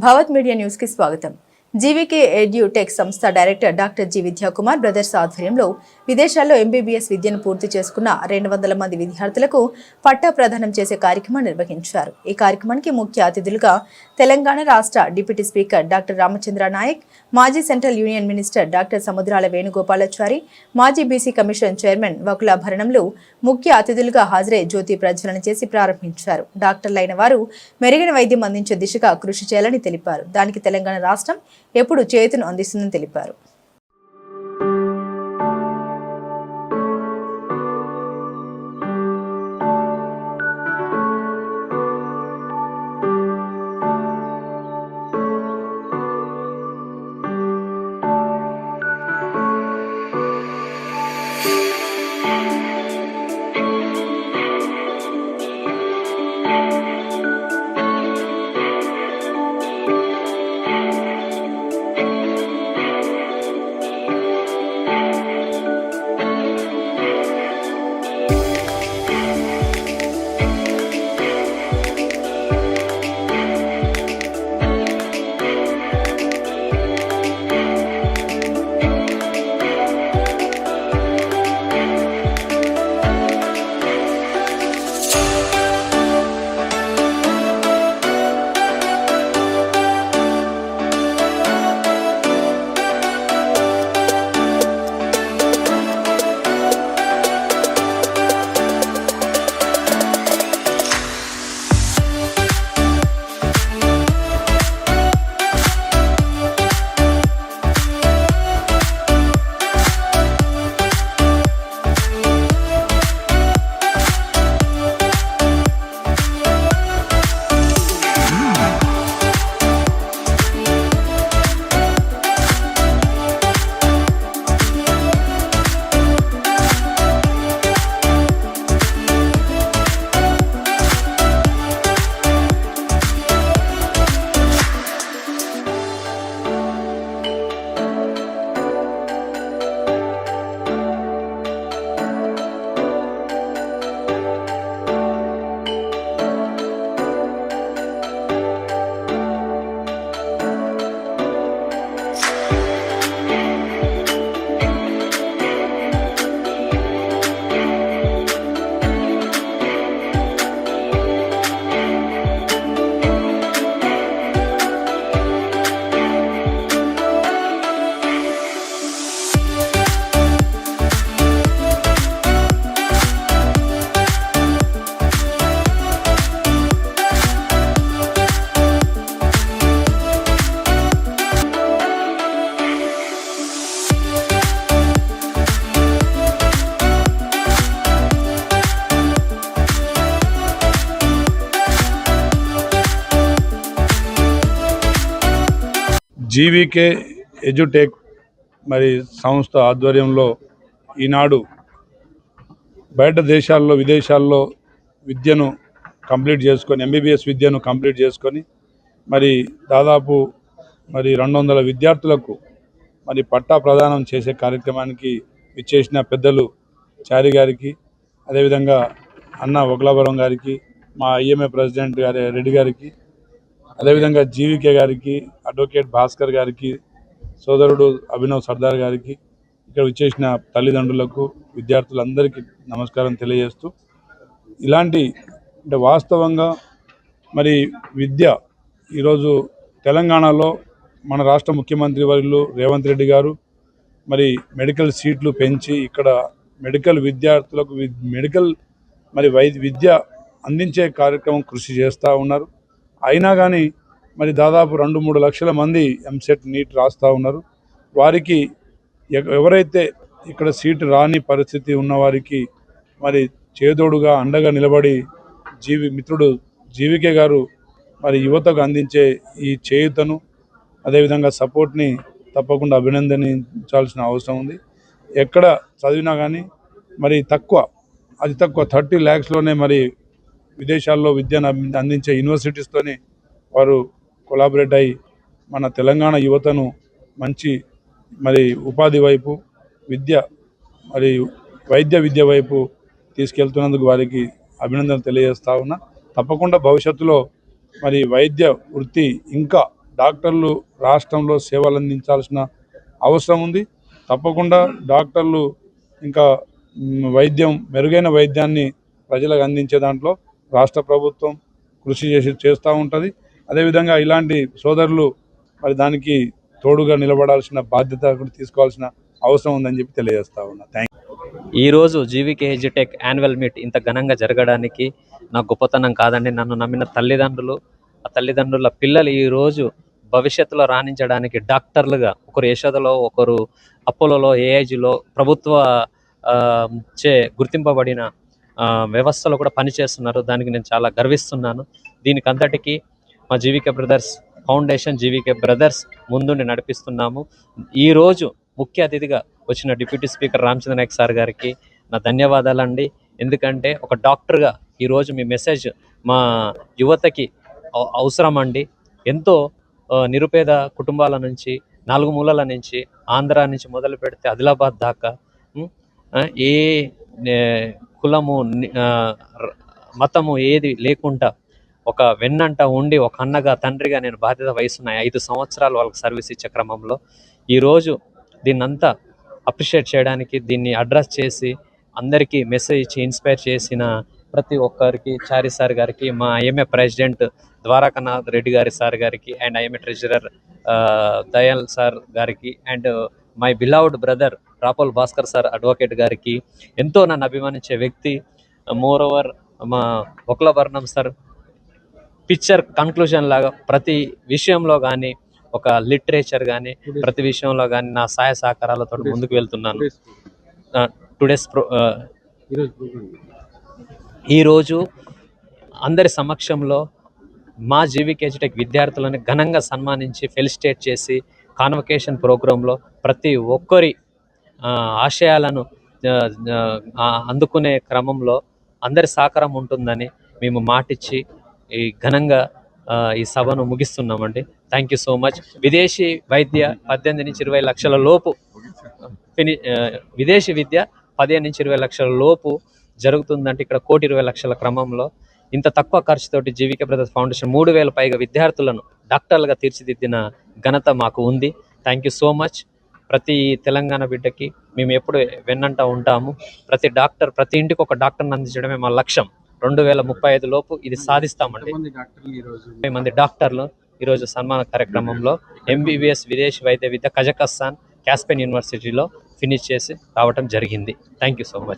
Bhavat media న్యూస్కి స్వాగతం GVK edutech సంస్థ director doctor G Vidyakumar brothers ఆధ్వర్యంలో విదేశాల్లో ఎంబీబీఎస్ విద్యను పూర్తి చేసుకున్న రెండు వందల మంది విద్యార్థులకు పట్టా ప్రదానం చేసే కార్యక్రమం నిర్వహించారు. ఈ కార్యక్రమానికి ముఖ్య అతిథులుగా తెలంగాణ రాష్ట్ర deputy speaker doctor Ramachandra Nayak మాజీ central union minister doctor Samudrala Venugopalachari మాజీ బీసీ కమిషన్ చైర్మన్ వకులాభరణంలు ముఖ్య అతిథులుగా హాజరై జ్యోతి ప్రజ్వలన చేసి ప్రారంభించారు. డాక్టర్లైన వారు మెరుగైన వైద్యం అందించే దిశగా కృషి చేయాలని తెలిపారు. దానికి తెలంగాణ రాష్ట్రం ఎప్పుడు చేతును అందిస్తుందని తెలిపారు. జీవీకే ఎడ్యుటెక్ మరి సంస్థ ఆధ్వర్యంలో ఈనాడు బయట దేశాల్లో విదేశాల్లో విద్యను కంప్లీట్ చేసుకొని ఎంబీబీఎస్ విద్యను కంప్లీట్ చేసుకొని మరి దాదాపు మరి రెండు వందల విద్యార్థులకు మరి పట్టా ప్రదానం చేసే కార్యక్రమానికి ఇచ్చేసిన పెద్దలు చారి గారికి అదేవిధంగా అన్న ఒకలాపురం గారికి మా ఐఎంఏ ప్రెసిడెంట్ గారి రెడ్డి గారికి అదేవిధంగా జీవికే గారికి అడ్వకేట్ భాస్కర్ గారికి సోదరుడు అభినవ్ సర్దార్ గారికి ఇక్కడ వచ్చేసిన తల్లిదండ్రులకు విద్యార్థులందరికీ నమస్కారం తెలియజేస్తూ ఇలాంటి అంటే వాస్తవంగా మరి విద్య ఈరోజు తెలంగాణలో మన రాష్ట్ర ముఖ్యమంత్రి వర్యులు రేవంత్ రెడ్డి గారు మరి మెడికల్ సీట్లు పెంచి ఇక్కడ మెడికల్ విద్యార్థులకు వి- మెడికల్ మరి వైద్య విద్య అందించే కార్యక్రమం కృషి చేస్తూ ఉన్నారు. అయినా కానీ మరి దాదాపు రెండు మూడు లక్షల మంది ఎంసెట్ నీట్ రాస్తూ ఉన్నారు. వారికి ఎవరైతే ఇక్కడ సీటు రాని పరిస్థితి ఉన్నవారికి మరి చేదోడుగా అండగా నిలబడి జీవి మిత్రుడు జీవికే గారు మరి యువతకు అందించే ఈ చేయుతను అదేవిధంగా సపోర్ట్ని తప్పకుండా అభినందించాల్సిన అవసరం ఉంది. ఎక్కడ చదివినా కానీ మరి తక్కువ అతి తక్కువ థర్టీ ల్యాక్స్లోనే మరి విదేశాల్లో విద్యను అందించే యూనివర్సిటీస్తోనే వారు కొలాబరేట్ అయి మన తెలంగాణ యువతను మంచి మరి ఉపాధి వైపు విద్య మరి వైద్య విద్య వైపు తీసుకెళ్తున్నందుకు వారికి అభినందనలు తెలియజేస్తా ఉన్నా. తప్పకుండా భవిష్యత్తులో మరి వైద్య వృత్తి ఇంకా డాక్టర్లు రాష్ట్రంలో సేవలు అందించాల్సిన అవసరం ఉంది. తప్పకుండా డాక్టర్లు ఇంకా వైద్యం మెరుగైన వైద్యాన్ని ప్రజలకు అందించే దాంట్లో రాష్ట్ర ప్రభుత్వం కృషి చేసి చేస్తూ ఉంటుంది. అదేవిధంగా ఇలాంటి సోదరులు మరి దానికి తోడుగా నిలబడాల్సిన బాధ్యత కూడా తీసుకోవాల్సిన అవసరం ఉందని చెప్పి తెలియజేస్తా ఉన్నా. థ్యాంక్ ఈరోజు జీవికే ఎడ్యుటెక్ యాన్యువల్ మీట్ ఇంత ఘనంగా జరగడానికి నా గొప్పతనం కాదండి. నన్ను నమ్మిన తల్లిదండ్రులు ఆ తల్లిదండ్రుల పిల్లలు ఈరోజు భవిష్యత్తులో రాణించడానికి డాక్టర్లుగా ఒకరు యశోదలో ఒకరు అపోలోలో ఏఐజిలో ప్రభుత్వ చే గుర్తింపబడిన వ్యవస్థలో కూడా పనిచేస్తున్నారు. దానికి నేను చాలా గర్విస్తున్నాను. దీనికి అంతటికీ మా GVK brothers foundation GVK brothers ముందుండి నడిపిస్తున్నాము. ఈరోజు ముఖ్య అతిథిగా వచ్చిన deputy speaker Ramachandra Nayak sir గారికి నా ధన్యవాదాలండి. ఎందుకంటే ఒక డాక్టర్గా ఈరోజు మీ మెసేజ్ మా యువతకి అవసరం అండి ఎంతో నిరుపేద కుటుంబాల నుంచి నాలుగు మూలల నుంచి ఆంధ్ర నుంచి మొదలు పెడితే ఆదిలాబాద్ దాకా ఏ కులము మతము ఏది లేకుండా ఒక వెన్నంట ఉండి ఒక అన్నగా తండ్రిగా నేను బాధ్యత వహిస్తున్నాయి ఐదు సంవత్సరాలు వాళ్ళకి సర్వీస్ ఇచ్చే క్రమంలో ఈరోజు దీన్నంతా అప్రిషియేట్ చేయడానికి దీన్ని అడ్రస్ చేసి అందరికీ మెసేజ్ ఇచ్చి ఇన్స్పైర్ చేసిన ప్రతి ఒక్కరికి చారి సార్ గారికి మా ఐఎంఏ ప్రెసిడెంట్ ద్వారకానాథ్ రెడ్డి గారి సార్ గారికి and IMA treasurer Dayal sir గారికి and my beloved brother Rapol Bhaskar sir advocate గారికి ఎంతో నన్ను అభిమానించే వ్యక్తి. మోర్ ఓవర్ మా ఒకలవర్ణం సార్ పిక్చర్ కన్క్లూజన్ లాగా ప్రతి విషయంలో కానీ ఒక లిటరేచర్ కానీ ప్రతి విషయంలో కానీ నా సహాయ సహకారాలతో ముందుకు వెళ్తున్నాను. టుడేస్ ప్రో ఈరోజు అందరి సమక్షంలో మా జీవికేజటెక్ విద్యార్థులను ఘనంగా సన్మానించి ఫెలిసిటేట్ చేసి కాన్వకేషన్ ప్రోగ్రాంలో ప్రతి ఒక్కరి ఆశయాలను అందుకునే క్రమంలో అందరి సహకారం ఉంటుందని మేము మాటిచ్చి ఈ ఘనంగా ఈ సభను ముగిస్తున్నామండి. థ్యాంక్ యూ సో మచ్ విదేశీ వైద్య పద్దెనిమిది నుంచి ఇరవై లక్షల లోపు ఫిని విదేశీ విద్య పదిహేను నుంచి ఇరవై లక్షల లోపు జరుగుతుందంటే ఇక్కడ కోటి ఇరవై లక్షల క్రమంలో ఇంత తక్కువ ఖర్చుతోటి జీవిక బ్రదర్స్ ఫౌండేషన్ మూడు వేల పైగా విద్యార్థులను డాక్టర్లుగా తీర్చిదిద్దిన ఘనత మాకు ఉంది. థ్యాంక్ యూ సో మచ్ ప్రతి తెలంగాణ బిడ్డకి మేము ఎప్పుడు వెన్నంట ఉంటాము. ప్రతి డాక్టర్ ప్రతి ఇంటికి ఒక డాక్టర్ని అందించడమే మా లక్ష్యం. రెండు వేల ముప్పై ఐదు లోపు ఇది సాధిస్తామండి. ముప్పై మంది డాక్టర్లు ఈరోజు సన్మాన కార్యక్రమంలో ఎంబీబీఎస్ విదేశీ వైద్య విద్య కజకస్తాన్ క్యాస్పెన్ యూనివర్సిటీలో ఫినిష్ చేసి రావటం జరిగింది. Thank you so much